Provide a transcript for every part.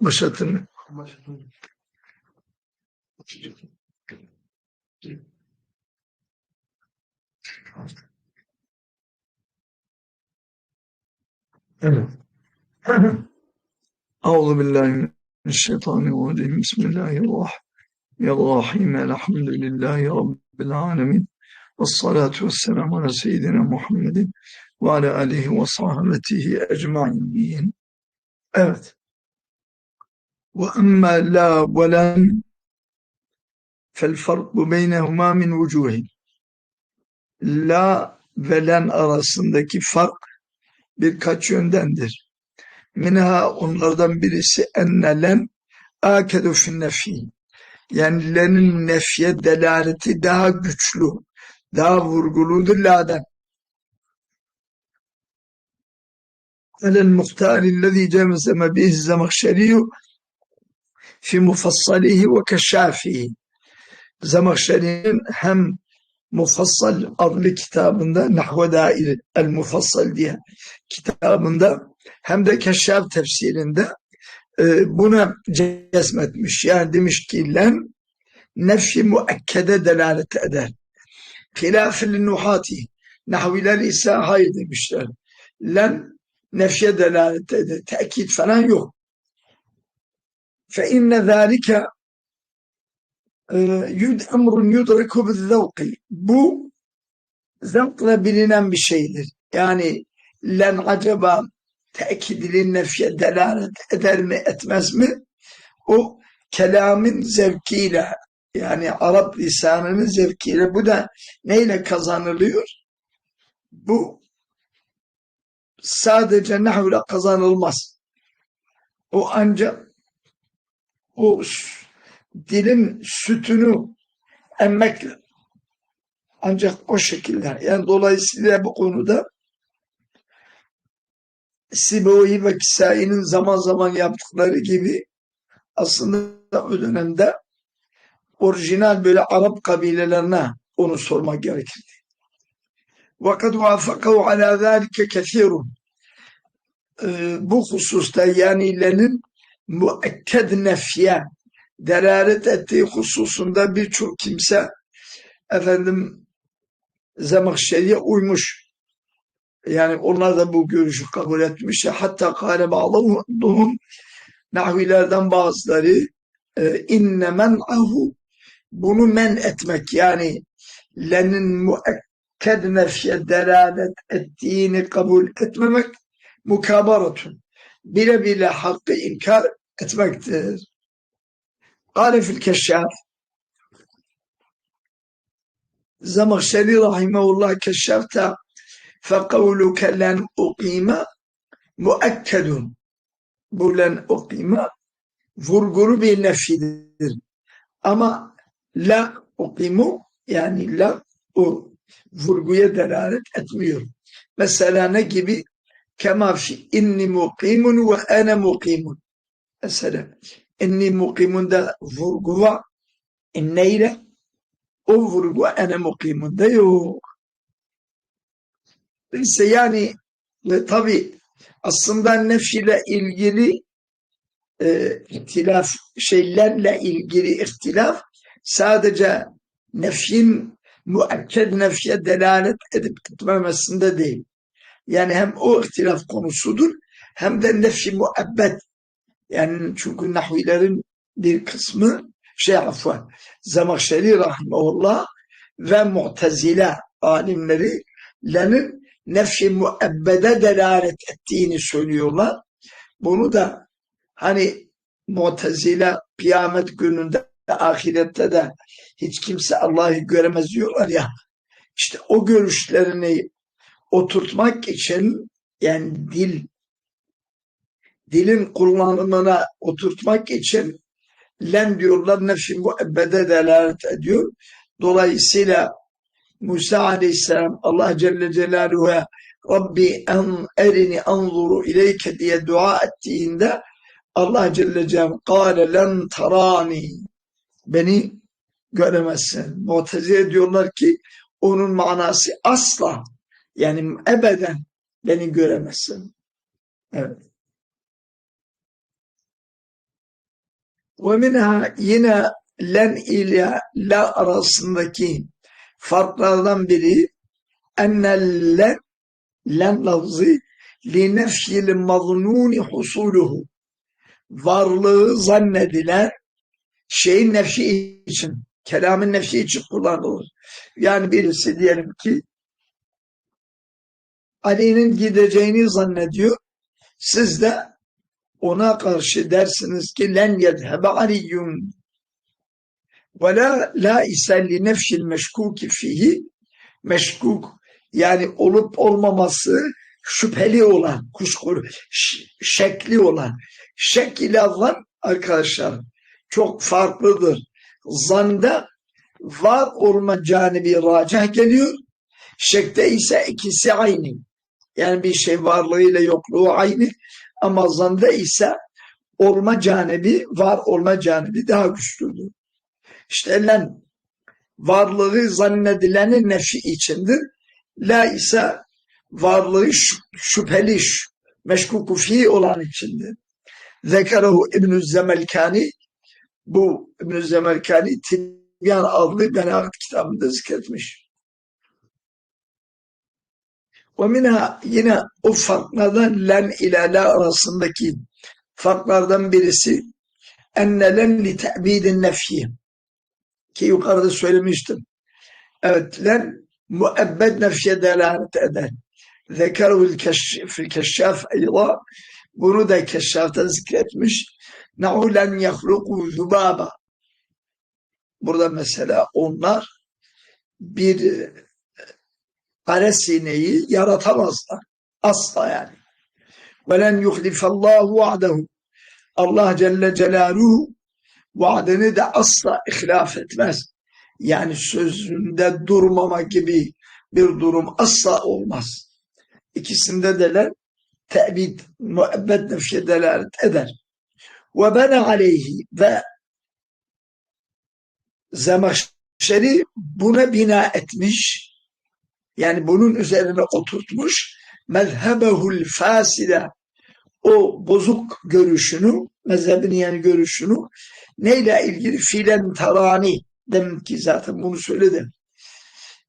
مسألة أعوذ بالله من الشيطان الرجيم. بسم الله الرحمن الرحيم. الحمد لله رب العالمين. والصلاة والسلام على سيدنا محمد وعلى آله وصحبه أجمعين. Evet. Ve emmâ la ve len fel farku min vucuhin. La ve len arasındaki fark birkaç yöndendir. Minha onlardan birisi enne len akedu fin nefi. Yani lenin nefye delaleti daha güçlü, daha vurguludur la'dan. المختار الذي جمزم به الزمخشري في مفصله وكشافه Zemahşeri'nin hem Mufassal adlı kitabında Nahve Dair El Mufassal diye kitabında hem de Keşşaf tefsirinde e, buna cezmetmiş. Yani demiş ki len nefsi muakkede delalet eder. Hilafil nuhati nahviler ise hayır demişler. Len nefye delalet eder. Tekit falan yok. Fe inne zâlike yud emrun yudreku bizzevki. Bu zevkle bilinen bir şeydir. Yani len acaba tekidili nefye delalet eder mi etmez mi? O kelamın zevkiyle yani Arap lisanının zevkiyle bu da neyle kazanılıyor? Bu sadece nahvle kazanılmaz. O ancak o dilin sütünü emmekle ancak o şekilde yani dolayısıyla bu konuda Siboyi ve Kisai'nin zaman zaman yaptıkları gibi aslında o dönemde orijinal böyle Arap kabilelerine onu sormak gerekirdi. وَقَدْ وَافَقَوْ عَلَى ذَٰلِكَ كَثِيرٌ Bu hususta yani ilenin müekked nefye delalet ettiği hususunda birçok kimse efendim Zemahşeri'ye uymuş. Yani onlar da bu görüşü kabul etmiş. Hatta kâle bağlıhum nahvilerden bazıları e, inne men'ahu bunu men etmek yani lenin müekked nefye delalet ettiğini kabul etmemek mukabaratun bile bile hakkı inkar etmektir. Kale fil keşşaf Zemahşeri rahimahullah keşşafta فَقَوْلُكَ لَنْ اُقِيمَ مُؤَكَّدٌ Bu len ukime vurgulu bir nefidir. Ama la ukimu yani la o vurguya delalet etmiyor. Mesela ne gibi? Kema fi inni mukimun ve ene mukimun. Mesela inni mukimun da vurgu var. İnneyle o vurgu ene mukimun da yok. İşte yani ve tabi aslında nefs ile ilgili e, ihtilaf şeylerle ilgili ihtilaf sadece nefsin müekked nefye delalet edip etmemesinde değil. Yani hem o ihtilaf konusudur hem de nefsi müebbet. Yani çünkü nahvilerin bir kısmı şey afwan Zemahşeri rahimahullah ve Mu'tezile alimleri lenin nefsi müebbede delalet ettiğini söylüyorlar. Bunu da hani Mu'tezile kıyamet gününde ahirette de hiç kimse Allah'ı göremez diyorlar ya. İşte o görüşlerini oturtmak için yani dil dilin kullanımına oturtmak için len diyorlar nefsi müebbede delalet ediyor. Dolayısıyla Musa aleyhisselam Allah Celle Celaluhu'ya Rabbi en erini anzuru ileyke diye dua ettiğinde Allah Celle Celaluhu kâle len tarani beni göremezsin. Mu'tezile diyorlar ki onun manası asla yani ebeden beni göremezsin. Evet. Ve minha yine len ile la arasındaki farklardan biri ennel len, len lafzı li nefyil mazluni husuluhu varlığı zannedilen şeyin nefsi için, kelamın nefsi için kullanılır. Yani birisi diyelim ki Ali'nin gideceğini zannediyor. Siz de ona karşı dersiniz ki len yedhebe aliyyun ve la, la ise li nefşil meşkuki fihi meşkuk yani olup olmaması şüpheli olan, kuşkulu, şekli olan. Şek ile arkadaşlar çok farklıdır. Zanda var olma canibi racah geliyor. Şekte ise ikisi aynı. Yani bir şey varlığıyla yokluğu aynı. Ama zanda ise olma canibi, var olma canibi daha güçlüdür. İşte lan varlığı zannedilenin nefi içindir. La ise varlığı şüpheli, meşkuku fi olan içindir. Zekerehu İbn-i Zemelkani bu İbn-i Zemelkani Tibyan adlı Benaat kitabında zikretmiş. Ve minha yine o farklardan len ile la arasındaki farklardan birisi enne len li te'bidin nefyi ki yukarıda söylemiştim. Evet len müebbed nefye delalet eder. Zekeruhu fil keşşaf eyla bunu da keşşafta zikretmiş. Ne'u len yahluku zubaba burada mesela onlar bir kare sineği yaratamazlar. Asla yani. وَلَنْ يُخْلِفَ اللّٰهُ وَعْدَهُ Allah Celle Celaluhu vaadini de asla ihlaf etmez. Yani sözünde durmama gibi bir durum asla olmaz. İkisinde deler tebid, müebbet nefşe delalet eder. Ve ben aleyhi ve Zemahşeri buna bina etmiş yani bunun üzerine oturtmuş mezhebehul faside o bozuk görüşünü mezhebini yani görüşünü neyle ilgili filen tarani demek ki zaten bunu söyledim.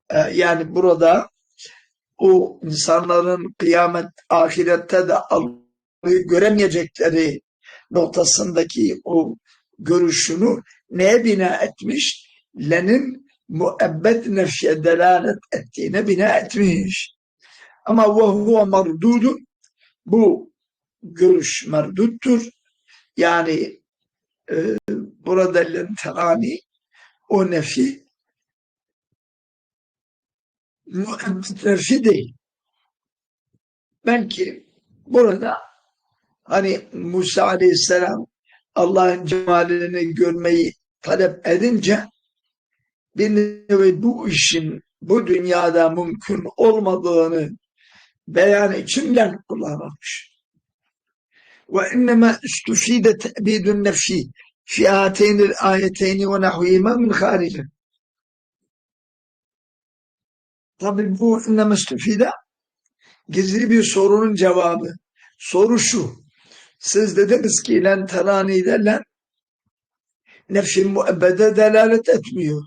Ee, yani burada o insanların kıyamet ahirette de göremeyecekleri noktasındaki o görüşünü neye bina etmiş? Lenin müebbet nefşe delalet ettiğine bina etmiş. Ama ve huve mardudun bu görüş merduttur. Yani e, burada lenterani o nefi müebbet nefi değil. Belki burada hani Musa Aleyhisselam Allah'ın cemalini görmeyi talep edince bir nevi bu işin bu dünyada mümkün olmadığını beyan için len kullanılmış. Ve innema istufide te'bidun nefsi fi ateynil ayeteyni ve nahvihima min harici. Tabi bu innema istufide gizli bir sorunun cevabı. Soru şu. Siz dediniz ki len terani len nefsin müebbede delalet etmiyor.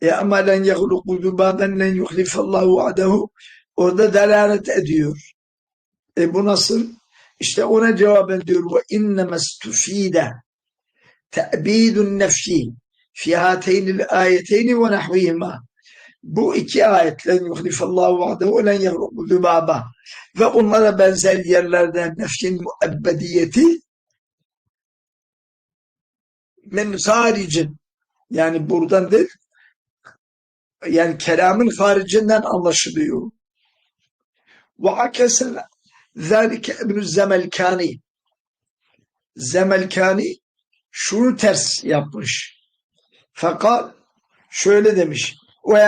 E ama len yehluku zubaben len yuhlifallahu va'dehu orada delalet ediyor. E bu nasıl? İşte ona cevap ediyor. Ve inneme stufide te'bidun nefsi fi hateynil ayeteyni ve nahvihima. Bu iki ayet len yuhlifallahu va'dehu len yehluku zubaba ve onlara benzer yerlerde nefsin müebbediyeti men haricin yani buradan değil yani kelamın haricinden anlaşılıyor. Ve akese zâlike ibn Zemelkani Zemelkani şunu ters yapmış. Fakat şöyle demiş.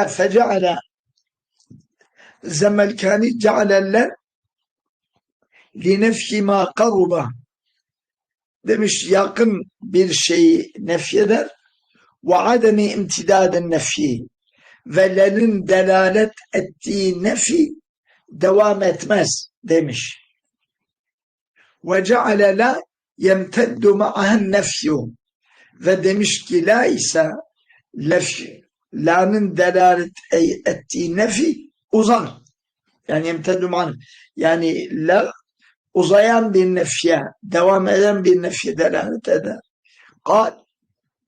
Feceale Zemelkani cealeller linefki ma karuba demiş yakın bir şeyi nefyeder ve ademi imtidaden nefi velerin delalet ettiği nefi devam etmez demiş. Ve ceale la yemteddu ma'ahen nefyu. Ve demiş ki la ise lef, la'nın delalet ettiği nefi uzar. Yani emtedü man. Yani la uzayan bir nefye, devam eden bir nefye delalet eder. Kal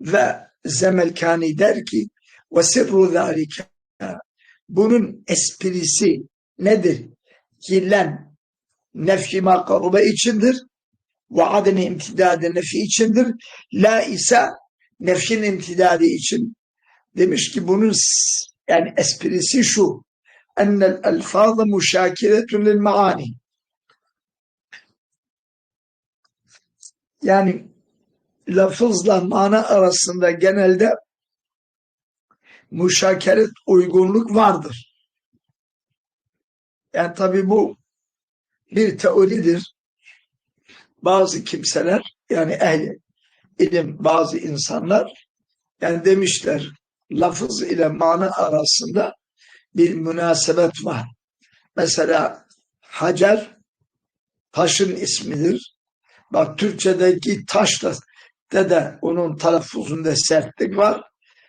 ve Zemelkani der ki ve sirru zâlike bunun esprisi nedir? Killen nefki makarube içindir ve adını imtidadı nefi içindir. La ise nefkin imtidadı için demiş ki bunun yani esprisi şu ennel elfazı muşakiretun lil maani yani lafızla mana arasında genelde muşakeret uygunluk vardır. Yani tabi bu bir teoridir. Bazı kimseler yani ehli ilim bazı insanlar yani demişler lafız ile mana arasında bir münasebet var. Mesela Hacer taşın ismidir. Bak Türkçedeki taşla de de onun telaffuzunda sertlik var.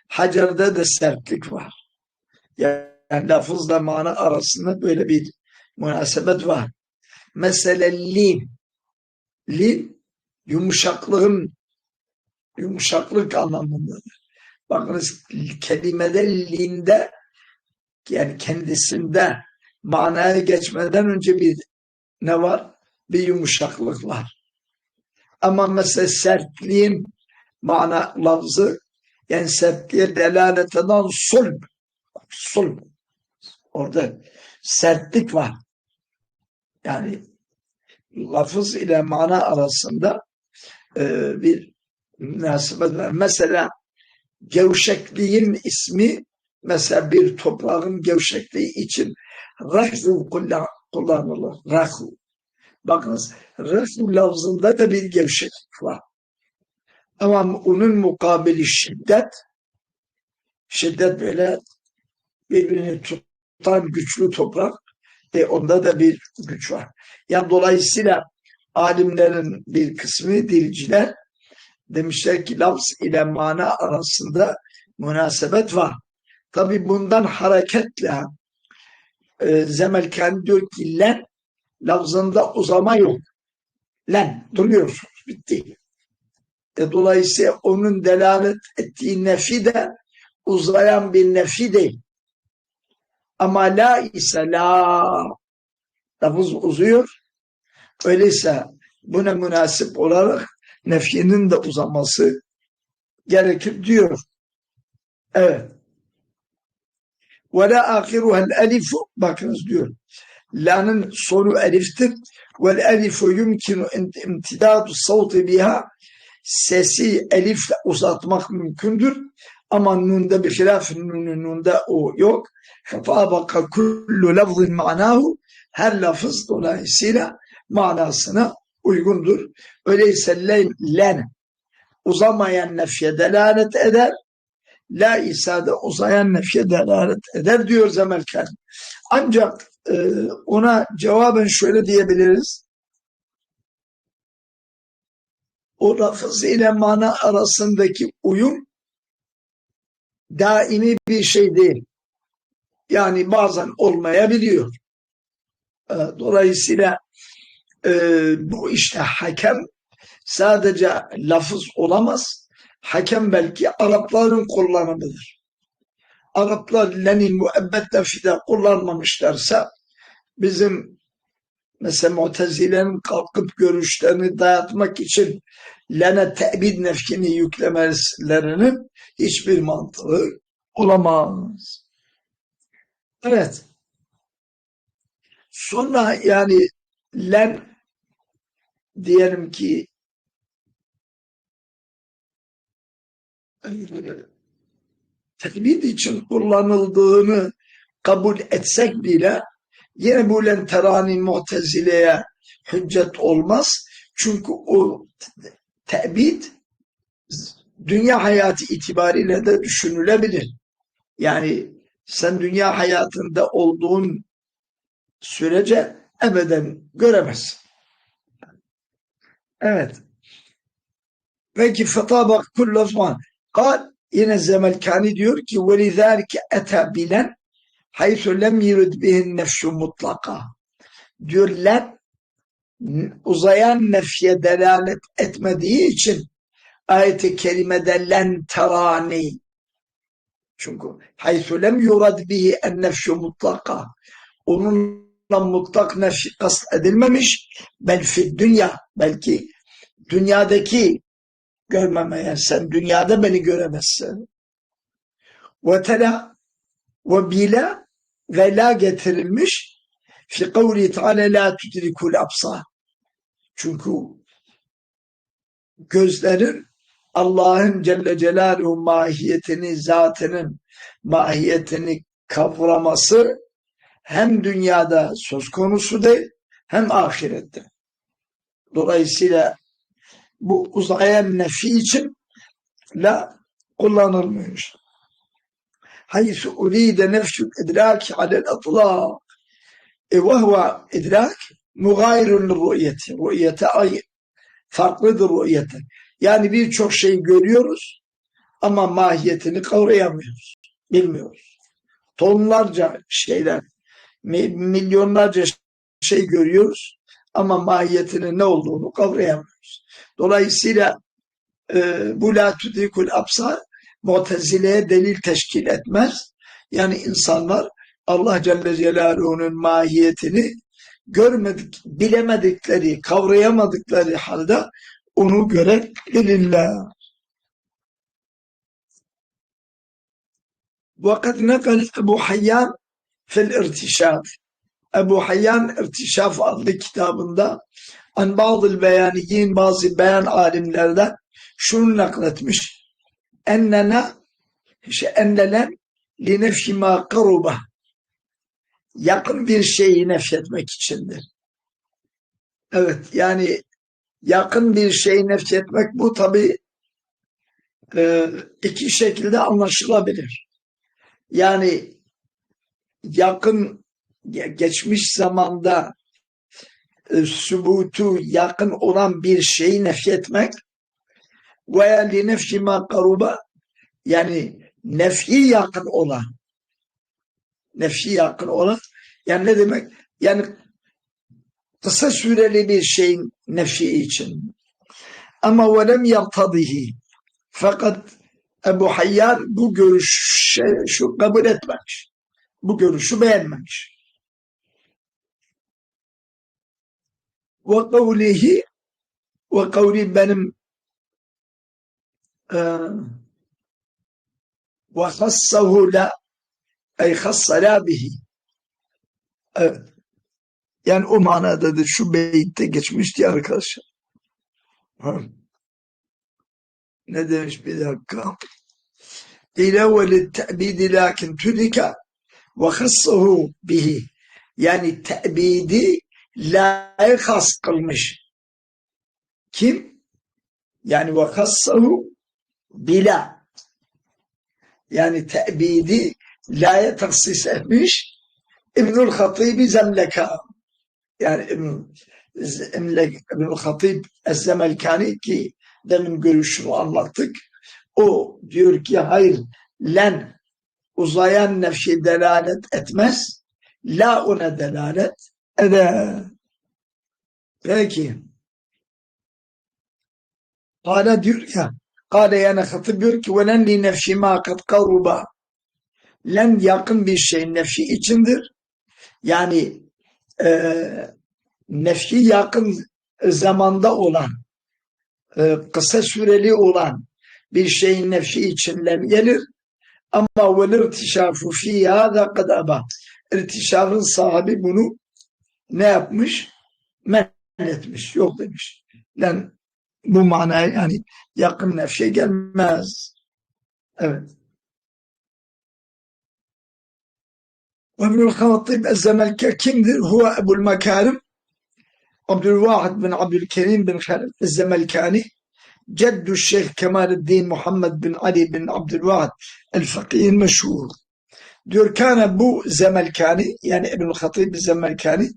Hacer'de de sertlik var. Yani lafızla mana arasında böyle bir münasebet var. Mesela lin. Lin yumuşaklığın yumuşaklık anlamındadır. Bakınız kelimede linde yani kendisinde manaya geçmeden önce bir ne var? Bir yumuşaklık var. Ama mesela sertliğin mana lafzı yani sertliğe delalet eden sulb. Sulb. Orada sertlik var. Yani lafız ile mana arasında e, bir münasebet var. Mesela gevşekliğin ismi mesela bir toprağın gevşekliği için rahzu kullanılır. Rahzu. Bakınız rahzu lafzında da bir gevşeklik var. Ama onun mukabili şiddet şiddet böyle birbirini tutan güçlü toprak e onda da bir güç var. Yani dolayısıyla alimlerin bir kısmı dilciler demişler ki lafz ile mana arasında münasebet var. Tabi bundan hareketle e, Zemelkani diyor ki len lafzında uzama yok. Len duruyorsunuz bitti. E, dolayısıyla onun delalet ettiği nefi de uzayan bir nefi değil. Ama la ise la lafız uzuyor. Öyleyse buna münasip olarak nefyinin de uzaması gerekir diyor. Evet. Ve la ahiruhel elifu bakınız diyor. La'nın sonu eliftir. Vel elifu yumkinu imtidadu savti biha sesi elifle uzatmak mümkündür. Ama nunda bir hilaf nunda o yok. Fabaka kullu lafzin manahu her lafız dolayısıyla manasına uygundur. Öyleyse len uzamayan nefye delalet eder. La ise de uzayan nefye delalet eder diyor Zemelken. Ancak e, ona cevaben şöyle diyebiliriz. O lafız ile mana arasındaki uyum daimi bir şey değil. Yani bazen olmayabiliyor. E, dolayısıyla e, bu işte hakem sadece lafız olamaz. Hakem belki Arapların kullanımıdır. Araplar lenin müebbet fide kullanmamışlarsa bizim mesela mutezilerin kalkıp görüşlerini dayatmak için lene te'bid nefkini yüklemelerinin hiçbir mantığı olamaz. Evet. Sonra yani len diyelim ki tekbid için kullanıldığını kabul etsek bile yine bu lenterani mutezileye hüccet olmaz. Çünkü o tebid dünya hayatı itibariyle de düşünülebilir. Yani sen dünya hayatında olduğun sürece ebeden göremezsin. Evet. Peki fetaba kullu Osman. Kal yine Zemelkani diyor ki ve lizalike ete bilen haysu lem yurid bihin nefşu mutlaka. Diyor len uzayan nefye delalet etmediği için ayeti kerimede len terani çünkü haysu lem yurad bihi en nefşu mutlaka onun mutlak nefsi kast edilmemiş bel fi dünya belki dünyadaki görmemeye sen dünyada beni göremezsin. Ve tela ve bila ve la getirilmiş fi kavli teala la tudrikul absar. Çünkü gözlerin Allah'ın Celle Celaluhu mahiyetini, zatının mahiyetini kavraması hem dünyada söz konusu değil hem ahirette. Dolayısıyla bu uzayan nefi için la kullanılmış. Haysu uride nefşül idraki alel atlaq. E ve huve idrak mugayirun rü'yeti. Rü'yete ay farklıdır rü'yete. Yani birçok şey görüyoruz ama mahiyetini kavrayamıyoruz. Bilmiyoruz. Tonlarca şeyler, milyonlarca şey görüyoruz ama mahiyetinin ne olduğunu kavrayamıyoruz. Dolayısıyla e, bu la tudikul absar mutezileye delil teşkil etmez. Yani insanlar Allah Celle Celaluhu'nun mahiyetini görmedik, bilemedikleri, kavrayamadıkları halde onu görebilirler. وقد نقل أبو حيان fil irtişaf. Ebu Hayyan İrtişaf adlı kitabında an bazı beyaniyin bazı beyan alimlerden şunu nakletmiş. Ennena işte ennelen li nefhi ma karuba yakın bir şeyi nefretmek içindir. Evet yani yakın bir şeyi nefretmek bu tabi e, iki şekilde anlaşılabilir. Yani yakın geçmiş zamanda e, sübutu yakın olan bir şeyi nefretmek veya li nefsi ma karuba yani nefi yakın olan nefsi yakın olan yani ne demek? Yani kısa süreli bir şeyin nefi için. Ama velem yartadihi. Fakat Ebu Hayyar bu görüşü şu kabul etmemiş. Bu görüşü beğenmemiş. Ve kavlihi ve kavli benim ve hassahu la ey hassala bihi Evet. Yani o manadadır. Şu beyitte geçmişti arkadaşlar. Ne demiş bir dakika? İlevveli te'bidi lakin tülika ve hassahu bihi. Yani te'bidi layık has kılmış. Kim? Yani ve hassahu bila. Yani te'bidi laya taksis etmiş İbnül Hatibi Zemleka yani İbnül Hatib Ez-Zemelkani ki demin görüşünü anlattık. O diyor ki hayır len uzayan nefsi delalet etmez. La ona delalet eder. Peki. Kale diyor ya Kale yani Hatib diyor ki velen li nefsi ma kat karuba len yakın bir şey nefsi içindir. Yani e, nefsi yakın zamanda olan e, kısa süreli olan bir şeyin nefsi içinden gelir. Ama vel irtişafu fi hâzâ kad aba. İrtişafın sahibi bunu ne yapmış? Men etmiş. Yok demiş. Yani bu manaya yani yakın nefşe gelmez. Evet. Ömrül Hatib Ezzemelke kimdir? Huve Ebul Mekarim Abdülvahid bin Abdülkerim bin Halil Ezzemelkani جد الشيخ كمال الدين محمد بن علي بن عبد الواحد الفقيه المشهور diyor كان bu Zemelkani yani İbn Hatib Zemelkani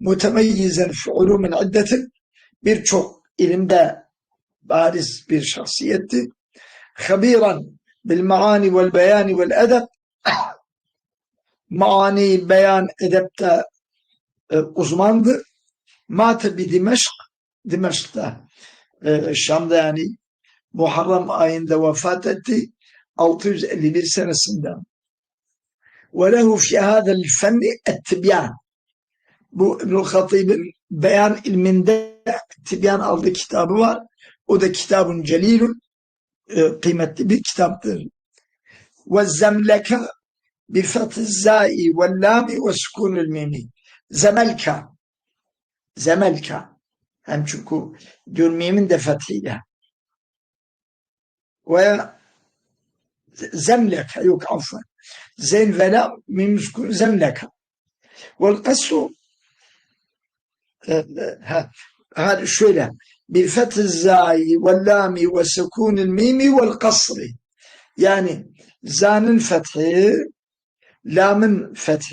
mütemeyyizen fi ulumin iddetin birçok ilimde bariz bir şahsiyetti. Habiran bil maani vel beyani vel edeb maani, beyan, edepte e, uzmandı. Mate bi Dimeşk, Dimeşk'ta e, Şam'da yani Muharrem ayında vefat etti. 651 senesinde. Ve lehu fi hadel fenni ettibyan. Bu İbnül Hatib'in beyan ilminde tibyan aldığı kitabı var. O da kitabın celilun e, kıymetli bir kitaptır. Ve zemleke bi fethü zai ve lami ve sukunul mimi. Zemelka. Zemelka. هم چونکو دور میمن دفتی ده و زملك ايوك عفوا زين فلا ميمسكون زملك والقص هذا شو له بفتح الزاي واللام وسكون الميم والقصر يعني زان فتح لام فتح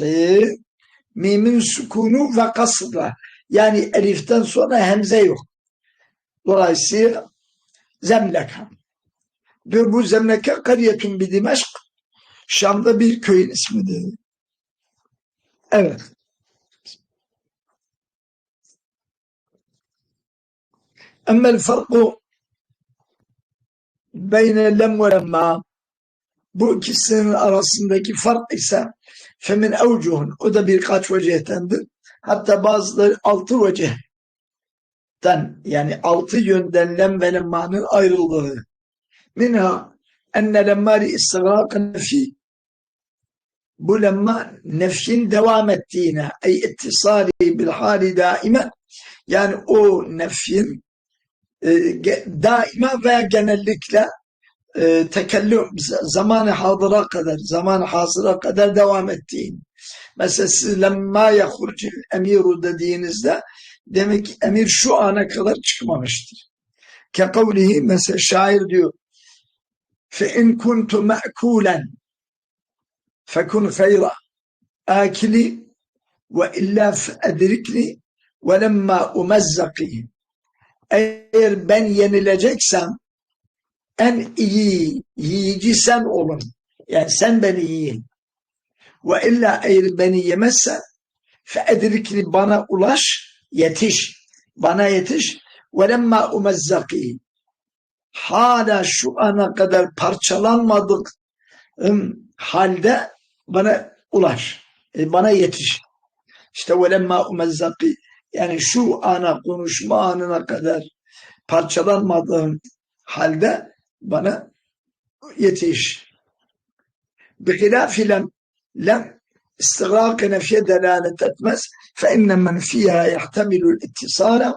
ميم سكون وقصر Yani eliften sonra hemze yok. Dolayısıyla Zemleka. Ve bu Zemleka kariyetun bir Dimeşk. Şam'da bir köyün ismidir. Evet. Emmel farku beyne lem ve lemma bu ikisinin arasındaki fark ise femin evcuhun o da birkaç vecihetendir. Hatta bazıları altı vecihten yani altı yönden lem ve lemmanın ayrıldığı. Minha enne lemmari istigraqın nefi bu lemma nefsin devam ettiğine ey ittisali bil hali daime yani o nefsin e, daima veya genellikle e, tekellüm zamanı kadar, zamanı hasıra kadar devam ettiğin. Mesela siz lemma yahurcil emiru dediğinizde demek ki emir şu ana kadar çıkmamıştır. Ke kavlihi mesela şair diyor fe in kuntu me'kulen fekun hayra akili ve illa fe edrikni ve lemma umezzaki eğer ben yenileceksem en iyi yiyici sen olun. Yani sen beni yiyin. Ve illa eğer beni yemezse fe edrikli bana ulaş, yetiş. Bana yetiş. Ve lemma umezzaki. Hala şu ana kadar parçalanmadık halde bana ulaş. E, bana yetiş. İşte ve lemma umezzaki yani şu ana konuşma anına kadar parçalanmadığım halde bana yetiş. Bihilafi lem, lem استغراق نفي دلالة etmez فإن من فيها يحتمل الاتصال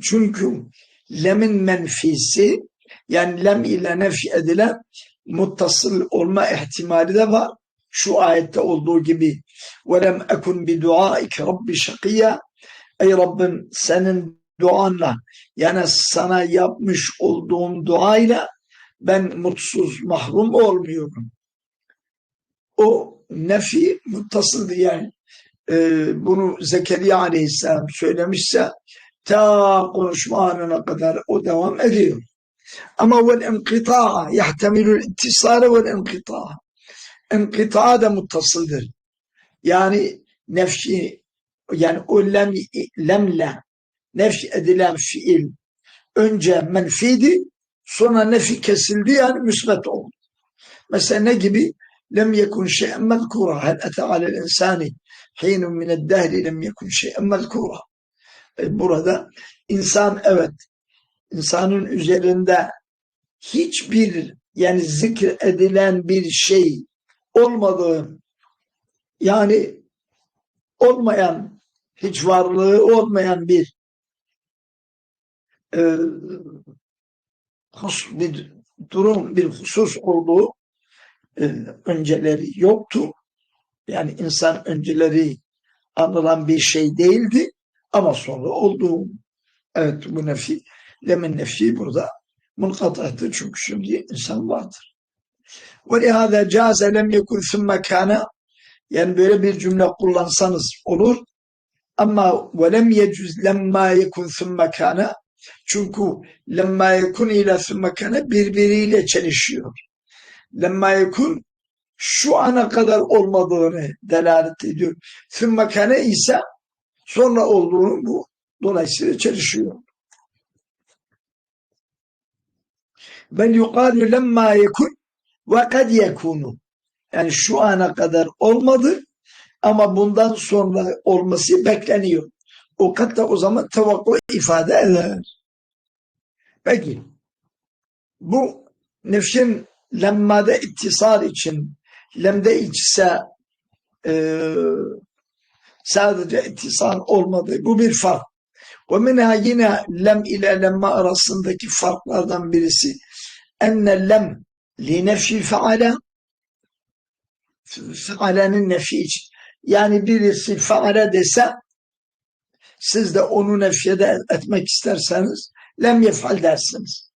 çünkü lemin menfisi yani lem ile nefi edilen muttasıl olma ihtimali de var şu ayette olduğu gibi وَلَمْ اَكُنْ بِدُعَائِكَ رَبِّ شَقِيًّا Ey Rabbim senin duanla yani sana yapmış olduğum duayla ben mutsuz, mahrum olmuyorum. O nefi muttasıldı yani. Ee, bunu Zekeriya Aleyhisselam söylemişse ta konuşma anına kadar o devam ediyor. Ama vel inkita'a yahtemilul ittisale vel inkita'a enkıta da muttasıldır. Yani nefsi yani o lem, lemle nefs edilen fiil önce menfiydi sonra nefi kesildi yani müsbet oldu. Mesela ne gibi? Lem yekun şey'en mezkura. Hel ete alel insani hinun mined dehri lem yekun şey'en mezkura. E burada insan evet insanın üzerinde hiçbir yani zikir edilen bir şey olmadığı yani olmayan hiç varlığı olmayan bir e, bir durum, bir husus olduğu önceleri yoktu. Yani insan önceleri anılan bir şey değildi ama sonra oldu. Evet bu nefi, lemin nefi burada munkatahtır çünkü şimdi insan vardır. وَلِهَذَا جَازَ لَمْ يَكُنْ ثُمَّ كَانَ Yani böyle bir cümle kullansanız olur. Ama velem yecüz lemma yekun thumme kana çünkü lemma yekun ile thumme kana birbiriyle çelişiyor. Lemma yekun şu ana kadar olmadığını delalet ediyor. Thumme kana ise sonra olduğunu bu dolayısıyla çelişiyor. Bel yukalu lemma yekun ve kad yekunu. Yani şu ana kadar olmadı ama bundan sonra olması bekleniyor. O katta o zaman tevakku ifade eder. Peki bu nefsin lemmada ittisal için lemde ise e, sadece ittisal olmadı. Bu bir fark. Ve minha yine lem ile lemma arasındaki farklardan birisi enne lem li nefşi feala fealenin nefi için. Yani birisi feale dese siz de onu nefyede etmek isterseniz lem yef'al dersiniz.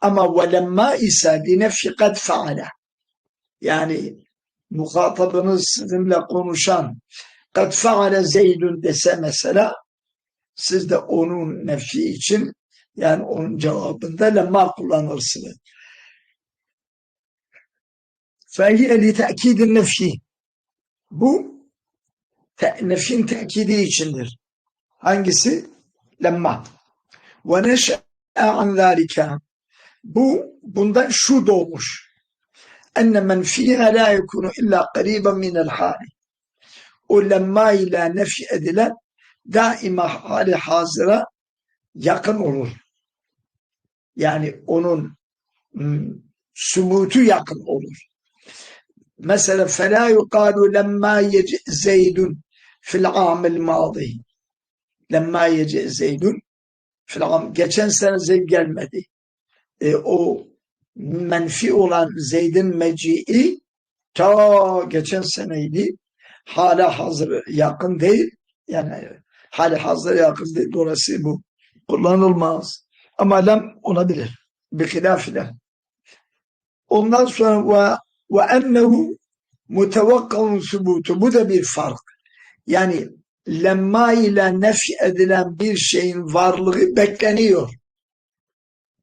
Ama ve lemma ise li nefşi kad feala. Yani muhatabınız sizinle konuşan kad feale zeydun dese mesela siz de onun nefi için yani onun cevabında lemma kullanırsınız. Fehiye li te'kidin nefşi. Bu te, nefşin tekidi içindir. Hangisi? Lemma. Ve neşe'a an. Bu bundan şu doğmuş. Enne men fiha la yekunu illa qariban min el hali. O lemma ile nefi edilen daima hali hazıra yakın olur. Yani onun hmm, sümutu yakın olur. Mesela fela yuqalu lemma yeci zeydun fil amil madi. Lemma yeci zeydun fil am. Geçen sene zeyd gelmedi. E, o menfi olan Zeyd'in meci'i ta geçen seneydi. Hala hazır yakın değil. Yani hala hazır yakın değil. Dolayısıyla bu kullanılmaz. Ama lem olabilir. Bir hilaf ile. Ondan sonra ve ve ennehu mutevakkavun subutu. Bu da bir fark. Yani lemma ile nefi edilen bir şeyin varlığı bekleniyor.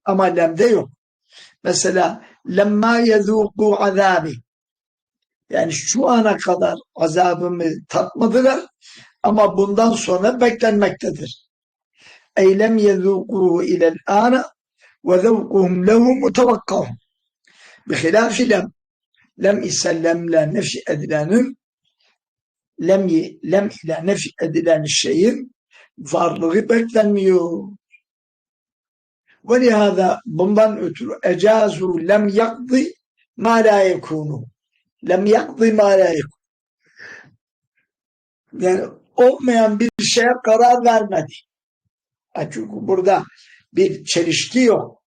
Ama lemde yok. Mesela lemma yezûku azabi. Yani şu ana kadar azabımı tatmadılar ama bundan sonra beklenmektedir. Eylem yezûkuhu ilel ana ve zevkuhum lehu mutevakkahum. Bihilafi lem. Lem ise lemle nefi edilenin lem, lem ile nefi edilen şeyin varlığı beklenmiyor. Ve lihada bundan ötürü ecazu lem yakdı ma la yekunu. Lem yakdı ma la. Yani olmayan bir şeye karar vermedi. Çünkü burada bir çelişki yok.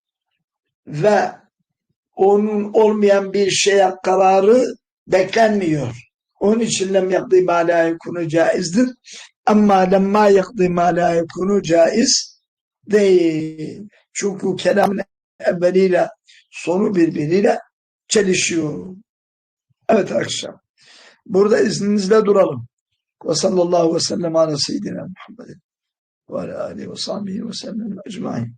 Ve onun olmayan bir şeye kararı beklenmiyor. Onun için lem yakdı ma la yekunu caizdir. Ama lemma yakdı ma la yekunu caiz değil. Çünkü kelamın evveliyle sonu birbiriyle çelişiyor. Evet arkadaşlar. Burada izninizle duralım. Ve sallallahu ve sellem ala seyyidina Muhammedin ve ala aleyhi ve sahbihi ve sellem ecmain.